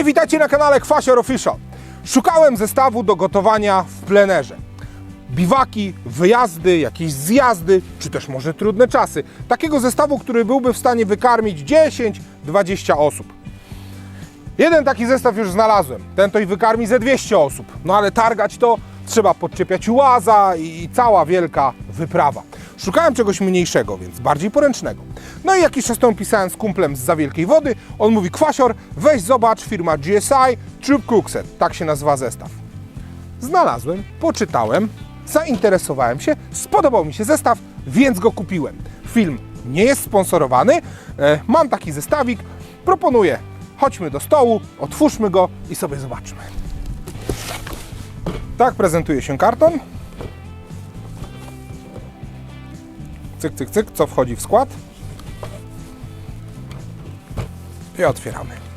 Hej, witajcie na kanale Kwasior Official. Szukałem zestawu do gotowania w plenerze. Biwaki, wyjazdy, jakieś zjazdy, czy też może trudne czasy. Takiego zestawu, który byłby w stanie wykarmić 10-20 osób. Jeden taki zestaw już znalazłem. Ten to i wykarmi ze 200 osób. No ale targać to trzeba podczepiać łaza i cała wielka wyprawa. Szukałem czegoś mniejszego, więc bardziej poręcznego. No i jakiś czas temu pisałem z kumplem z za wielkiej wody. On mówi: Kwasior, weź zobacz, firma GSI, Troop Cookset. Tak się nazywa zestaw. Znalazłem, poczytałem, zainteresowałem się, spodobał mi się zestaw, więc go kupiłem. Film nie jest sponsorowany, e, mam taki zestawik, proponuję, chodźmy do stołu, otwórzmy go i sobie zobaczmy. Tak prezentuje się karton. Cyk, cyk, cyk, co wchodzi w skład. I otwieramy.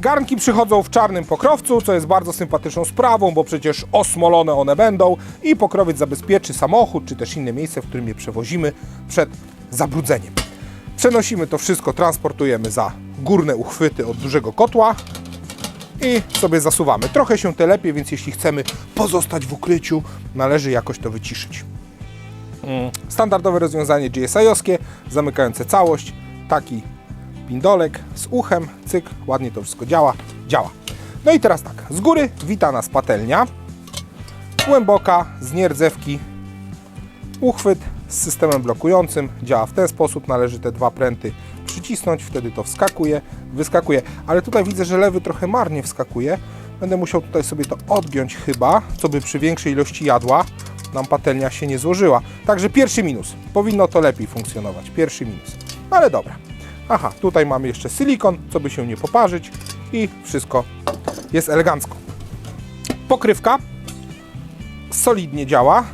Garnki przychodzą w czarnym pokrowcu, co jest bardzo sympatyczną sprawą, bo przecież osmolone one będą i pokrowiec zabezpieczy samochód czy też inne miejsce, w którym je przewozimy przed zabrudzeniem. Przenosimy to wszystko, transportujemy za górne uchwyty od dużego kotła i sobie zasuwamy. Trochę się telepie, więc jeśli chcemy pozostać w ukryciu, należy jakoś to wyciszyć. Mm, Standardowe rozwiązanie GSI-owskie, zamykające całość, taki pindolek z uchem, cyk, ładnie to wszystko działa, działa. No i teraz tak, z góry wita nas patelnia, głęboka, z nierdzewki, uchwyt z systemem blokującym, działa w ten sposób, należy te dwa pręty przycisnąć, wtedy to wskakuje, wyskakuje, ale tutaj widzę, że lewy trochę marnie wskakuje, będę musiał tutaj sobie to odgiąć chyba, co by przy większej ilości jadła nam patelnia się nie złożyła. Także pierwszy minus, powinno to lepiej funkcjonować, pierwszy minus, no ale dobra. Aha, tutaj mamy jeszcze silikon, co by się nie poparzyć i wszystko jest elegancko. Pokrywka solidnie działa,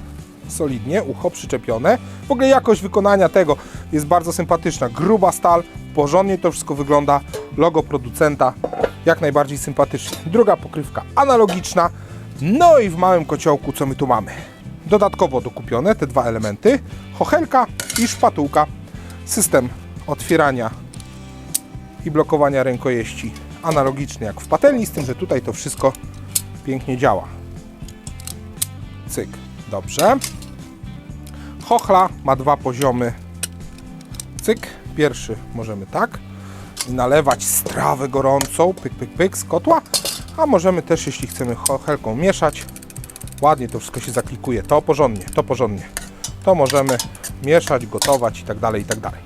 solidnie, ucho przyczepione. W ogóle jakość wykonania tego jest bardzo sympatyczna. Gruba stal, porządnie to wszystko wygląda. Logo producenta jak najbardziej sympatycznie. Druga pokrywka analogiczna. No i w małym kociołku co my tu mamy? Dodatkowo dokupione te dwa elementy. Chochelka i szpatułka. System otwierania i blokowania rękojeści analogiczny jak w patelni, z tym, że tutaj to wszystko pięknie działa. Cyk, dobrze. Chochla ma dwa poziomy. Cyk, pierwszy możemy tak i nalewać strawę gorącą, pyk, pyk, pyk z kotła, a możemy też, jeśli chcemy chochelką mieszać, ładnie to wszystko się zaklikuje, to porządnie, to porządnie. To możemy mieszać, gotować i tak dalej, i tak dalej.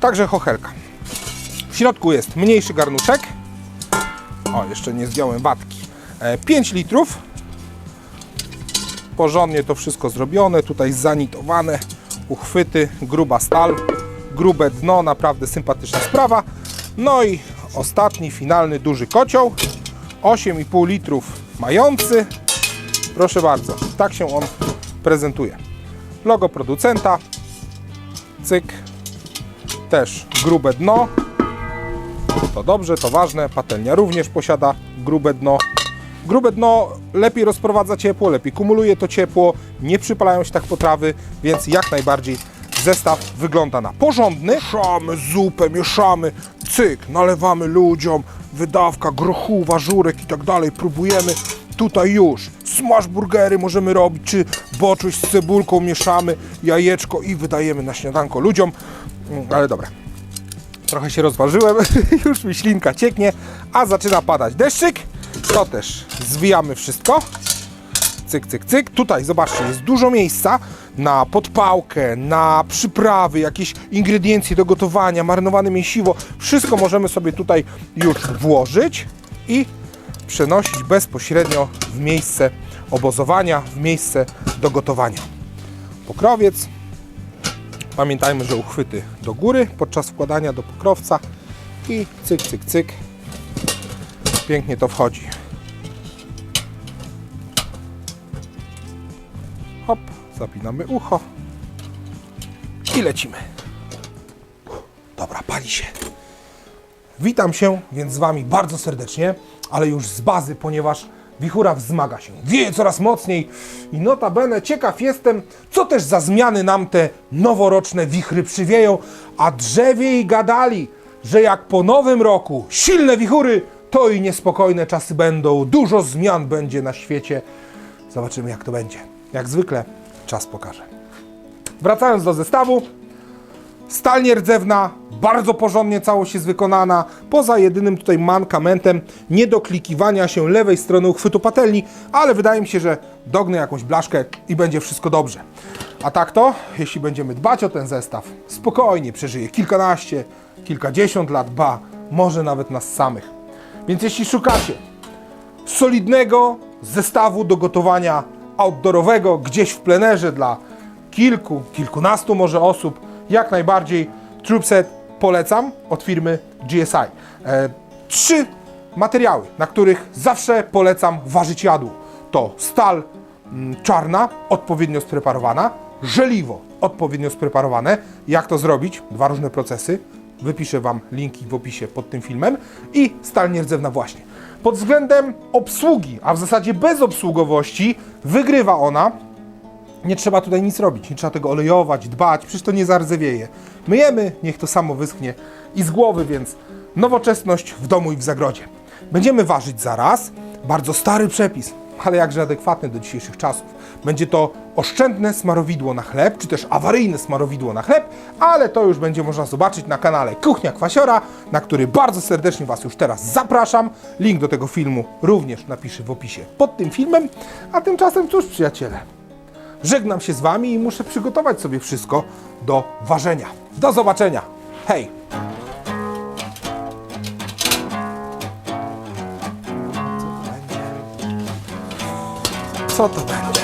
Także chochelka. Środku jest mniejszy garnuszek. O, jeszcze nie zdjąłem watki. E, 5 litrów. Porządnie to wszystko zrobione. Tutaj zanitowane uchwyty, gruba stal, grube dno, naprawdę sympatyczna sprawa. No i ostatni, finalny, duży kocioł. 8,5 litrów mający. Proszę bardzo, tak się on prezentuje. Logo producenta. Cyk, też grube dno. To dobrze, to ważne. Patelnia również posiada grube dno. Grube dno lepiej rozprowadza ciepło, lepiej kumuluje to ciepło, nie przypalają się tak potrawy, więc jak najbardziej zestaw wygląda na porządny. Mieszamy zupę, mieszamy, cyk, nalewamy ludziom, wydawka, grochuwa, żurek i tak dalej, próbujemy. Tutaj już smash burgery możemy robić, czy boczuś z cebulką mieszamy, jajeczko i wydajemy na śniadanko ludziom. Mm, Ale dobra, trochę się rozważyłem, już mi ślinka cieknie, a zaczyna padać deszczyk. To też zwijamy wszystko. Cyk, cyk, cyk. Tutaj zobaczcie, jest dużo miejsca na podpałkę, na przyprawy, jakieś ingrediencje do gotowania, marynowane mięsiwo. Wszystko możemy sobie tutaj już włożyć i przenosić bezpośrednio w miejsce obozowania, w miejsce do gotowania. Pokrowiec, Pamiętajmy, że uchwyty do góry podczas wkładania do pokrowca i cyk, cyk, cyk. Pięknie to wchodzi. Hop, zapinamy ucho i lecimy. Dobra, pali się. Witam się więc z Wami bardzo serdecznie, ale już z bazy, ponieważ wichura wzmaga się, wieje coraz mocniej i notabene ciekaw jestem, co też za zmiany nam te noworoczne wichry przywieją, a drzewie i gadali, że jak po nowym roku silne wichury, to i niespokojne czasy będą, dużo zmian będzie na świecie. Zobaczymy jak to będzie. Jak zwykle czas pokaże. Wracając do zestawu, Stal nierdzewna, bardzo porządnie całość jest wykonana, poza jedynym tutaj mankamentem niedoklikiwania się lewej strony uchwytu patelni, ale wydaje mi się, że dognę jakąś blaszkę i będzie wszystko dobrze. A tak to, jeśli będziemy dbać o ten zestaw, spokojnie przeżyje kilkanaście, kilkadziesiąt lat, ba, może nawet nas samych. Więc jeśli szukacie solidnego zestawu do gotowania outdoorowego gdzieś w plenerze dla kilku, kilkunastu może osób, jak najbardziej Troopset polecam od firmy GSI. E, trzy materiały, na których zawsze polecam ważyć jadło. To stal mm, czarna, odpowiednio spreparowana, żeliwo, odpowiednio spreparowane. Jak to zrobić? Dwa różne procesy. Wypiszę Wam linki w opisie pod tym filmem. I stal nierdzewna właśnie. Pod względem obsługi, a w zasadzie bezobsługowości, wygrywa ona. Nie trzeba tutaj nic robić, nie trzeba tego olejować, dbać, przecież to nie zardzewieje. Myjemy, niech to samo wyschnie i z głowy, więc nowoczesność w domu i w zagrodzie. Będziemy ważyć zaraz, bardzo stary przepis, ale jakże adekwatny do dzisiejszych czasów. Będzie to oszczędne smarowidło na chleb, czy też awaryjne smarowidło na chleb, ale to już będzie można zobaczyć na kanale Kuchnia Kwasiora, na który bardzo serdecznie Was już teraz zapraszam. Link do tego filmu również napiszę w opisie pod tym filmem. A tymczasem cóż przyjaciele, Żegnam się z Wami i muszę przygotować sobie wszystko do ważenia. Do zobaczenia. Hej! Co to będzie?